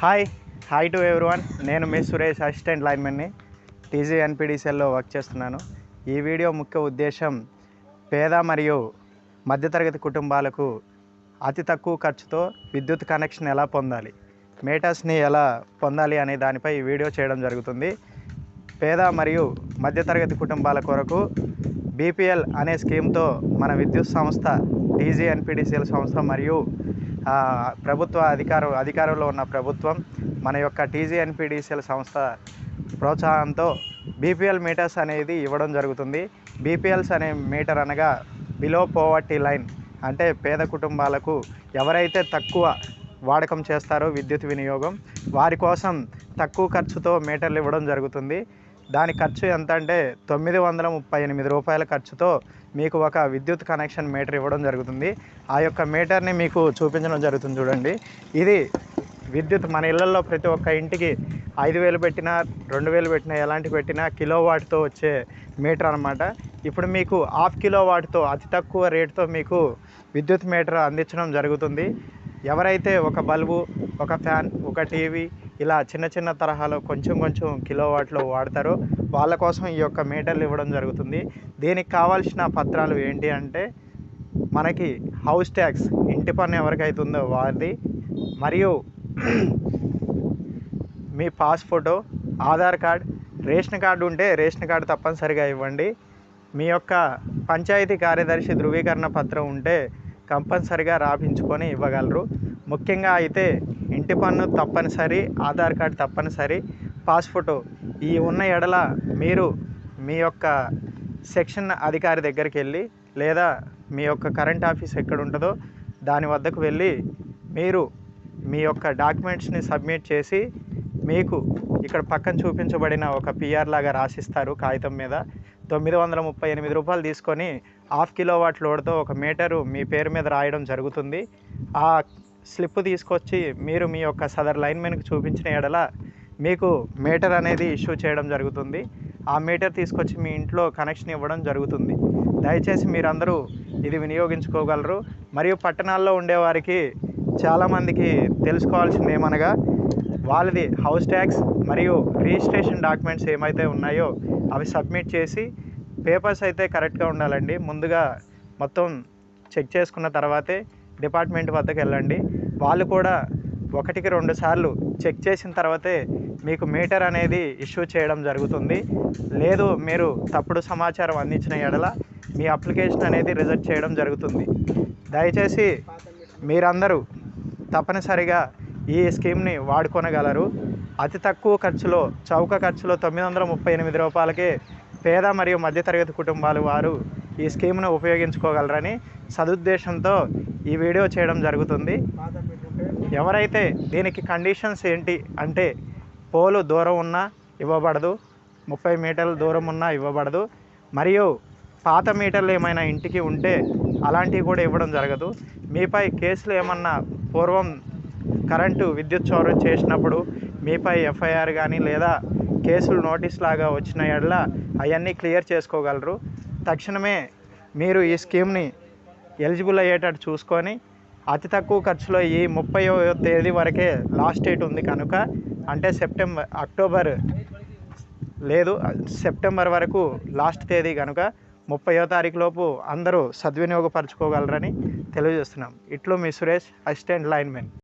Hi hi to everyone నేను మీ Suresh assistant లైన్మెన్ని టీజీ ఎన్పిడిసిఎల్లో వర్క్ చేస్తున్నాను. ఈ వీడియో ముఖ్య ఉద్దేశం పేద మరియు మధ్యతరగతి కుటుంబాలకు అతి తక్కువ ఖర్చుతో విద్యుత్ కనెక్షన్ ఎలా పొందాలి మేటర్స్ని ఎలా పొందాలి అనే దానిపై ఈ వీడియో చేయడం జరుగుతుంది. పేద మరియు మధ్యతరగతి కుటుంబాల కొరకు బీపీఎల్ అనే స్కీమ్తో మన విద్యుత్ సంస్థ టీజీ ఎన్పిడిసిఎల్ సంస్థ మరియు ప్రభుత్వ అధికారు అధికారంలో ఉన్న ప్రభుత్వం మన యొక్క టీజీఎన్పీడీసీఎల్ సంస్థ ప్రోత్సాహంతో బీపీఎల్ మీటర్స్ అనేది ఇవ్వడం జరుగుతుంది. బీపీఎల్స్ అనే మీటర్ అనగా బిలో పోవర్టీ లైన్ అంటే పేద కుటుంబాలకు ఎవరైతే తక్కువ వాడకం చేస్తారో విద్యుత్ వినియోగం వారి కోసం తక్కువ ఖర్చుతో మీటర్లు ఇవ్వడం జరుగుతుంది. దాని ఖర్చు ఎంత అంటే తొమ్మిది వందల ముప్పై ఎనిమిది రూపాయల ఖర్చుతో మీకు ఒక విద్యుత్ కనెక్షన్ మీటర్ ఇవ్వడం జరుగుతుంది. ఆ యొక్క మీటర్ని మీకు చూపించడం జరుగుతుంది చూడండి. ఇది విద్యుత్ మన ఇళ్ళలో ప్రతి ఒక్క ఇంటికి ఐదు వేలు పెట్టినా రెండు వేలు పెట్టినా ఎలాంటి పెట్టినా కిలో వాట్తో వచ్చే మీటర్ అనమాట ఇప్పుడు మీకు హాఫ్ కిలో వాట్తో అతి తక్కువ రేటుతో మీకు విద్యుత్ మీటర్ అందించడం జరుగుతుంది. ఎవరైతే ఒక బల్బు ఒక ఫ్యాన్ ఒక టీవీ ఇలా చిన్న చిన్న తరహాలో కొంచెం కొంచెం కిలో వాట్లో వాడతారో వాళ్ళ కోసం ఈ యొక్క మీటర్లు ఇవ్వడం జరుగుతుంది. దీనికి కావాల్సిన పత్రాలు ఏంటి అంటే మనకి హౌస్ ట్యాక్స్ ఇంటి పన్ను ఎవరికైతే ఉందో వారిది. మరియు మీ pass photo Aadhaar card ration card ఉంటే రేషన్ కార్డు తప్పనిసరిగా ఇవ్వండి. మీ యొక్క పంచాయతీ కార్యదర్శి ధృవీకరణ పత్రం ఉంటే కంపల్సరిగా రాపించుకొని ఇవ్వగలరు. ముఖ్యంగా అయితే ఇంటి పన్ను తప్పనిసరి ఆధార్ కార్డ్ తప్పనిసరి పాస్ ఫోటో ఈ ఉన్న ఎడల మీరు మీ యొక్క సెక్షన్ అధికారి దగ్గరికి వెళ్ళి లేదా మీ యొక్క కరెంట్ ఆఫీస్ ఎక్కడ ఉంటుందో దాని వద్దకు వెళ్ళి మీరు మీ యొక్క డాక్యుమెంట్స్ని సబ్మిట్ చేసి మీకు ఇక్కడ పక్కన చూపించబడిన ఒక పిఆర్ లాగా రాసిస్తారు కాగితం మీద. తొమ్మిది వందల ముప్పై ఎనిమిది రూపాయలు తీసుకొని హాఫ్ కిలో వాట్ లోడ్తో ఒక మీటరు మీ పేరు మీద రాయడం జరుగుతుంది. ఆ స్లిప్ తీసుకొచ్చి మీరు మీ యొక్క సదర్ లైన్మెన్కి చూపించిన ఎడల మీకు మీటర్ అనేది ఇష్యూ చేయడం జరుగుతుంది. ఆ మీటర్ తీసుకొచ్చి మీ ఇంట్లో కనెక్షన్ ఇవ్వడం జరుగుతుంది. దయచేసి మీరందరూ ఇది వినియోగించుకోగలరు. మరియు పట్టణాల్లో ఉండేవారికి చాలామందికి తెలుసుకోవాల్సింది ఏమనగా వాళ్ళది హౌస్ ట్యాక్స్ మరియు రిజిస్ట్రేషన్ డాక్యుమెంట్స్ ఏమైతే ఉన్నాయో అవి సబ్మిట్ చేసి పేపర్స్ అయితే కరెక్ట్గా ఉండాలండి. ముందుగా మొత్తం చెక్ చేసుకున్న తర్వాతే డిపార్ట్మెంట్ వద్దకు వెళ్ళండి. వాళ్ళు కూడా ఒకటికి రెండు సార్లు చెక్ చేసిన తర్వాతే మీకు మీటర్ అనేది ఇష్యూ చేయడం జరుగుతుంది. లేదు మీరు తప్పుడు సమాచారం అందించిన ఎడల మీ అప్లికేషన్ అనేది రిజెక్ట్ చేయడం జరుగుతుంది. దయచేసి మీరందరూ తప్పనిసరిగా ఈ స్కీమ్ని వాడుకొనగలరు. అతి తక్కువ ఖర్చులో చౌక ఖర్చులో తొమ్మిది వందల ముప్పై ఎనిమిది రూపాయలకే పేద మరియు మధ్యతరగతి కుటుంబాలు వారు ఈ స్కీమ్ను ఉపయోగించుకోగలరని సదుద్దేశంతో ఈ వీడియో చేయడం జరుగుతుంది. ఎవరైతే దీనికి కండిషన్స్ ఏంటి అంటే పోలు దూరం ఉన్నా ఇవ్వబడదు ముప్పై మీటర్ల దూరం ఉన్నా ఇవ్వబడదు మరియు పాత మీటర్లు ఏమైనా ఇంటికి ఉంటే అలాంటివి కూడా ఇవ్వడం జరగదు. మీపై కేసులు ఏమన్నా పూర్వం కరెంటు విద్యుత్ చౌర్యం చేసినప్పుడు మీపై ఎఫ్ఐఆర్ కానీ లేదా కేసులు నోటీస్ లాగా వచ్చిన ఎడల అవన్నీ క్లియర్ చేసుకోగలరు. తక్షణమే మీరు ఈ స్కీమ్ని ఎలిజిబుల్ అయ్యేటట్టు చూసుకొని అతి తక్కువ ఖర్చులో ఈ ముప్పై తేదీ వరకే లాస్ట్ డేట్ ఉంది కనుక అంటే సెప్టెంబర్ అక్టోబర్ లేదు సెప్టెంబర్ వరకు లాస్ట్ తేదీ కనుక ముప్పయో తారీఖు లోపు అందరూ సద్వినియోగపరచుకోగలరని తెలియజేస్తున్నాం. ఇట్లు మీ సురేష్ అసిస్టెంట్ లైన్మెన్.